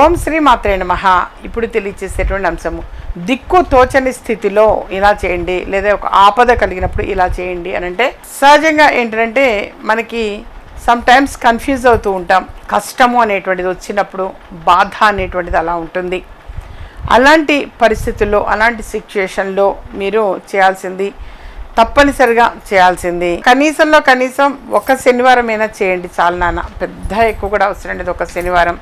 ఓం శ్రీ మాత్రే నమ. ఇప్పుడు తెలియచేసేటువంటి అంశము. దిక్కు తోచని స్థితిలో ఇలా చేయండి లేదా ఒక ఆపద కలిగినప్పుడు ఇలా చేయండి అని అంటే సహజంగా ఏంటంటే మనకి సమ్ టైమ్స్ కన్ఫ్యూజ్ అవుతూ ఉంటాం. కష్టము అనేటువంటిది వచ్చినప్పుడు బాధ అనేటువంటిది అలా ఉంటుంది. అలాంటి పరిస్థితుల్లో అలాంటి సిచ్యుయేషన్లో మీరు చేయాల్సింది తప్పనిసరిగా చేయాల్సింది. కనీసంలో కనీసం ఒక శనివారం అయినా చేయండి చాలు నాన్న. పెద్ద ఎక్కువ కూడా అవసరం లేదు ఒక శనివారం.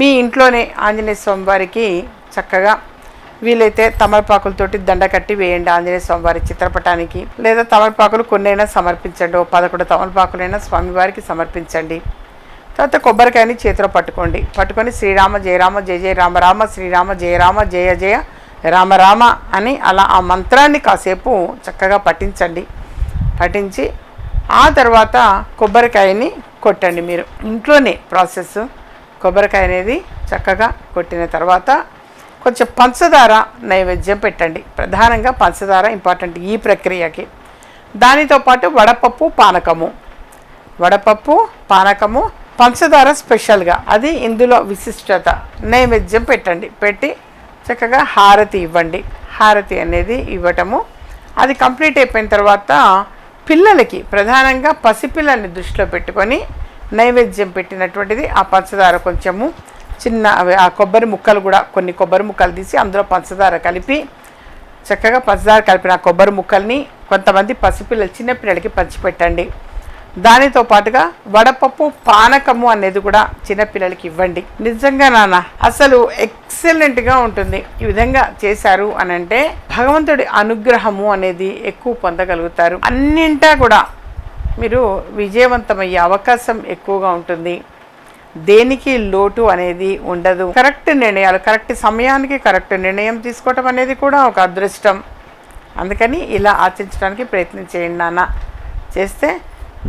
మీ ఇంట్లోనే ఆంజనేయ స్వామివారికి చక్కగా వీలైతే తమలపాకులతోటి దండ కట్టి వేయండి ఆంజనేయ స్వామివారి చిత్రపటానికి. లేదా తమలపాకులు కొన్నైనా సమర్పించండి. ఓ పదకొండు తమలపాకులైనా స్వామివారికి సమర్పించండి. తర్వాత కొబ్బరికాయని చేతిలో పట్టుకోండి. పట్టుకొని శ్రీరామ జయరామ జయ జయ రామ రామ శ్రీరామ జయరామ జయ జయ రామ రామ అని అలా ఆ మంత్రాన్ని కాసేపు చక్కగా పఠించండి. పఠించి ఆ తర్వాత కొబ్బరికాయని కొట్టండి మీరు. ఇంట్లోనే ప్రాసెస్. కొబ్బరికాయ అనేది చక్కగా కొట్టిన తర్వాత కొంచెం పంచదార నైవేద్యం పెట్టండి. ప్రధానంగా పంచదార ఇంపార్టెంట్ ఈ ప్రక్రియకి. దానితో పాటు వడపప్పు పానకము. వడపప్పు పానకము పంచదార స్పెషల్గా. అది ఇందులో విశిష్టత. నైవేద్యం పెట్టండి. పెట్టి చక్కగా హారతి ఇవ్వండి. హారతి అనేది ఇవ్వటము. అది కంప్లీట్ అయిపోయిన తర్వాత పిల్లలకి ప్రధానంగా పసిపిల్లల్ని దృష్టిలో పెట్టుకొని నైవేద్యం పెట్టినటువంటిది ఆ పంచదార కొంచెము చిన్న ఆ కొబ్బరి ముక్కలు కూడా కొన్ని కొబ్బరి ముక్కలు తీసి అందులో పంచదార కలిపి చక్కగా పంచదార కలిపిన ఆ కొబ్బరి ముక్కల్ని కొంతమంది పసిపిల్లలు చిన్నపిల్లలకి పంచిపెట్టండి. దానితో పాటుగా వడపప్పు పానకము అనేది కూడా చిన్నపిల్లలకి ఇవ్వండి. నిజంగా నాన్న అసలు ఎక్సలెంట్గా ఉంటుంది. ఈ విధంగా చేశారు అని అంటే భగవంతుడి అనుగ్రహము అనేది ఎక్కువ పొందగలుగుతారు. అన్నింటా కూడా మీరు విజయవంతమయ్యే అవకాశం ఎక్కువగా ఉంటుంది. దేనికి లోటు అనేది ఉండదు. కరెక్ట్ నిర్ణయాలు కరెక్ట్ సమయానికి కరెక్ట్ నిర్ణయం తీసుకోవటం అనేది కూడా ఒక అదృష్టం. అందుకని ఇలా ఆచరించడానికి ప్రయత్నం చేయండి నాన్న. చేస్తే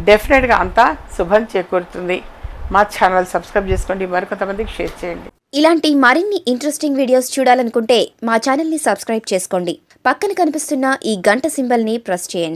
డెఫినెట్గా అంతా శుభం చేకూరుతుంది. మా ఛానల్ సబ్స్క్రైబ్ చేసుకోండి. మరికొంతమందికి షేర్ చేయండి. ఇలాంటి మరిన్ని ఇంట్రెస్టింగ్ వీడియోస్ చూడాలనుకుంటే మా ఛానల్ని సబ్స్క్రైబ్ చేసుకోండి. పక్కన కనిపిస్తున్న ఈ గంట సింబల్ని ప్రెస్ చేయండి.